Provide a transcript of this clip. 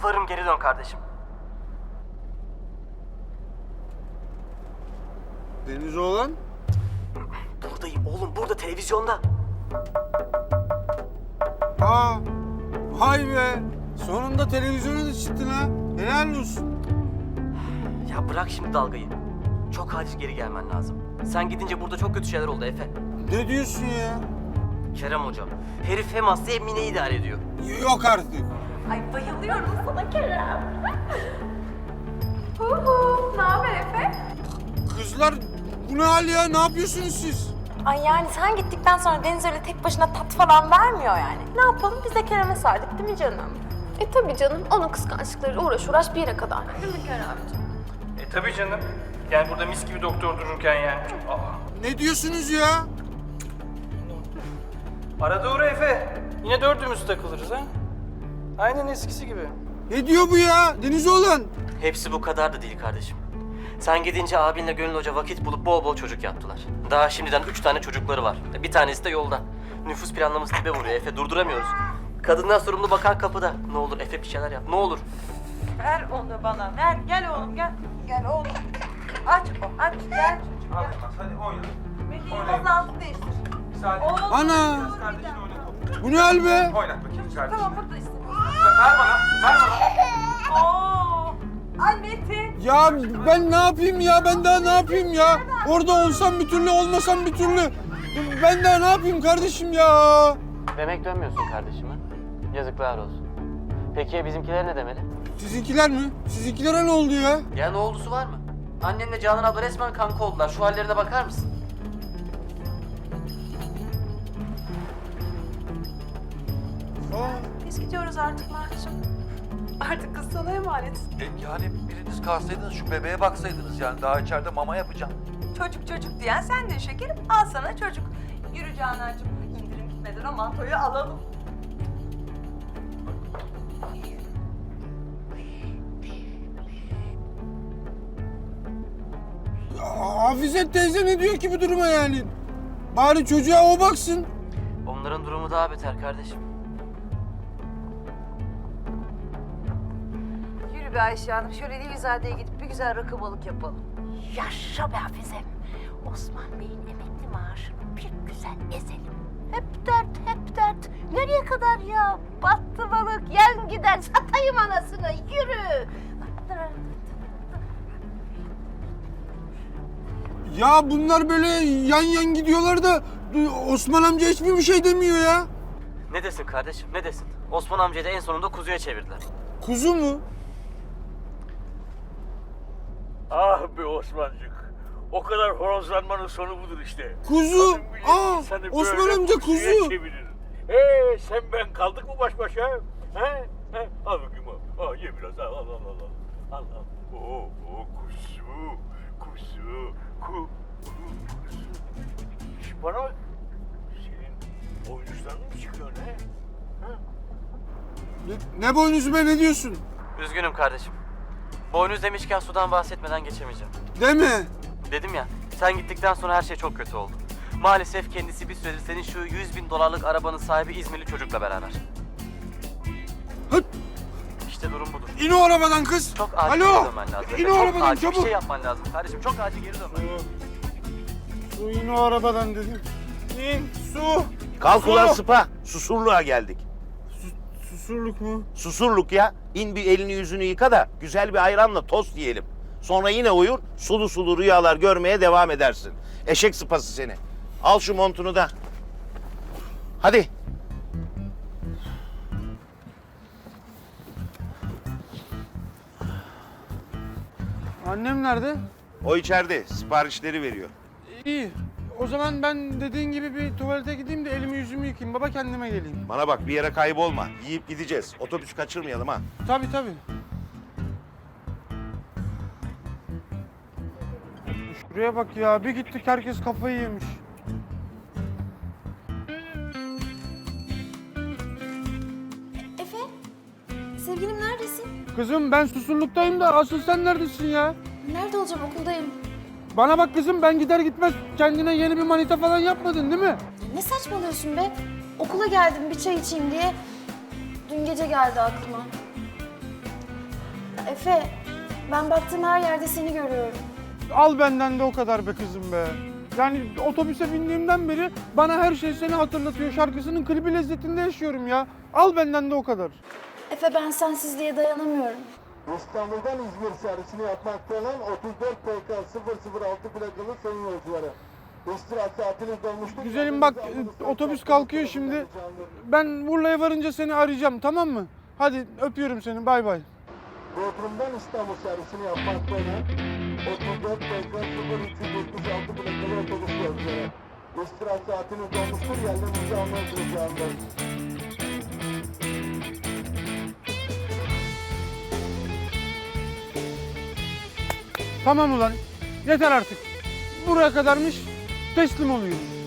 Yalvarırım geri dön kardeşim. Deniz oğlan. Buradayım oğlum burada televizyonda. Aa, vay be. Sonunda televizyona da çıktın ha. Helal olsun. Ya bırak şimdi dalgayı. Çok acil geri gelmen lazım. Sen gidince burada çok kötü şeyler oldu Efe. Ne diyorsun ya? Kerem hocam. Herif hem hasta hem Mine'yi idare ediyor. Yok artık. Ay bayılıyorum sana Kerem. Huhu, ne haber Efe? Kızlar bu ne hal ya? Ne yapıyorsunuz siz? Ay yani sen gittikten sonra Deniz öyle tek başına tat falan vermiyor yani. Ne yapalım biz de Kerem'e sardık değil mi canım? E tabii canım, onun kıskançlıklarıyla uğraş uğraş bir yere kadar. Değil mi Keremciğim? E tabii canım. Yani burada mis gibi doktor dururken yani. Aa. Ne diyorsunuz ya? Arada uğra Efe. Yine dördümüz takılırız ha. Aynen eskisi gibi. Ne diyor bu ya? Deniz oğlan. Hepsi bu kadar da değil kardeşim. Sen gidince abinle Gönül Hoca vakit bulup bol bol çocuk yaptılar. Daha şimdiden üç tane çocukları var. Bir tanesi de yolda. Nüfus planlaması dibe vuruyor Efe durduramıyoruz. Kadından sorumlu bakan kapıda. Ne olur Efe bir şeyler yap. Ne olur. Ver onu bana, ver. Gel oğlum, gel. Gel oğlum. Aç o, aç. Gel çocuğum, gel. Hadi oyna. Medyayı bazı değiştir. Oğlum. Ana. Bu ne hal be? Oynat bakayım kardeşim. Tamam, burada. Ver bana, ver bana. Oo. Ay Metin. Ya ben ne yapayım ya? Ben daha ne yapayım ya? Orada olsam bir türlü, olmasam bir türlü. Ben daha ne yapayım kardeşim ya? Demek dönmüyorsun kardeşime. Yazıklar olsun. Peki ya bizimkiler ne demeli? Sizinkiler mi? Sizinkilere ne oldu ya? Ya ne oldusu var mı? Annenle Canan abla resmen kanka oldular. Şu hallerine bakar mısın? Biz gidiyoruz artık Mahcup. Artık kız sana emanet. E, yani biriniz kalsaydınız şu bebeğe baksaydınız yani daha içeride mama yapacağım. Çocuk çocuk diyen sen de şekerim. Al sana çocuk. Yürü Canancığım. İndirim gitmeden o mantoyu alalım. Hafize teyze ne diyor ki bu duruma yani? Bari çocuğa o baksın. Onların durumu daha beter kardeşim. Yürü be Ayşe Hanım. Şöyle Nevizade'ye gidip bir güzel rakı balık yapalım. Yaşa be Hafizem. Osman Bey'in emekli maaşını bir güzel ezelim. Hep dert, hep dert. Nereye kadar ya? Battı balık, yen gider, satayım anasını. Yürü. Ya bunlar böyle yan yan gidiyorlar da Osman amca hiçbir bir şey demiyor ya. Ne desin kardeşim ne desin? Osman amcayı da en sonunda kuzuya çevirdiler. Kuzu mu? Be Osmancık. O kadar horozlanmanın sonu budur işte. Kuzu. Kadın Aa, insanı Osman böyle amca kuzuya kuzu. çevirir. Ee sen ben kaldık mı baş başa? He? He? Al bakayım al. Al ye biraz al al al al. Al al. Oo, oo kuzu. Kuzu. Ku. Kuzu. Şş, bana bak. Senin boynuzdan mı çıkıyor ne? Ne, ne boynuzu be ne diyorsun? Üzgünüm kardeşim. Boynuz demişken sudan bahsetmeden geçemeyeceğim. Deme. Dedim ya, sen gittikten sonra her şey çok kötü oldu. Maalesef kendisi bir süredir senin şu 100 bin dolarlık arabanın sahibi İzmirli çocukla beraber. Hıt. İşte durum budur. İn o arabadan kız. Çok acil geri Alo. dönmen lazım. İn o çok arabadan acil çabuk. bir şey yapman lazım kardeşim. Çok acil geri dönmen lazım. Su in o arabadan dedim. İn su. Kalk Su. ulan sıpa. Susurluğa geldik. Susurluk mu? Susurluk ya. İn bir elini yüzünü yıka da güzel bir ayranla tost yiyelim. Sonra yine uyur sulu sulu rüyalar görmeye devam edersin. Eşek sıpası seni. Al şu montunu da. Hadi. Annem nerede? O içeride siparişleri veriyor. İyi. O zaman ben dediğin gibi bir tuvalete gideyim de elimi yüzümü yıkayayım. Baba kendime geleyim. Bana bak bir yere kaybolma. Yiyip gideceğiz. Otobüsü kaçırmayalım ha. Tabii tabii. Şuraya bak ya. Bir gittik herkes kafayı yemiş. Efe, sevgilim neredesin? Kızım ben susurluktayım da asıl sen neredesin ya? Nerede olacağım okuldayım. Bana bak kızım ben gider gitmez kendine yeni bir manita falan yapmadın değil mi? Ne saçmalıyorsun be? Okula geldim bir çay içeyim diye. Dün gece geldi aklıma. Efe, ben baktığım her yerde seni görüyorum. Al benden de o kadar be kızım be. Yani otobüse bindiğimden beri bana her şey seni hatırlatıyor. Şarkısının klibi lezzetinde yaşıyorum ya. Al benden de o kadar. Efe ben sensizliğe dayanamıyorum. İstanbul'dan İzmir servisini yapmakta olan 34 PK 006 plakalı sayın yolcuları. İstirahat saatiniz dolmuştur. Güzelim bak e, otobüs kalkıyor şimdi. Ben Urla'ya varınca seni arayacağım tamam mı? Hadi öpüyorum seni bay bay. Bodrum'dan İstanbul servisini yapmakta olan 34 PK 0376 plakalı otobüs yolcuları. İstirahat saatiniz dolmuştur. Yerlerinizi almaya duracağındayız. Tamam ulan yeter artık. Buraya kadarmış teslim oluyorum.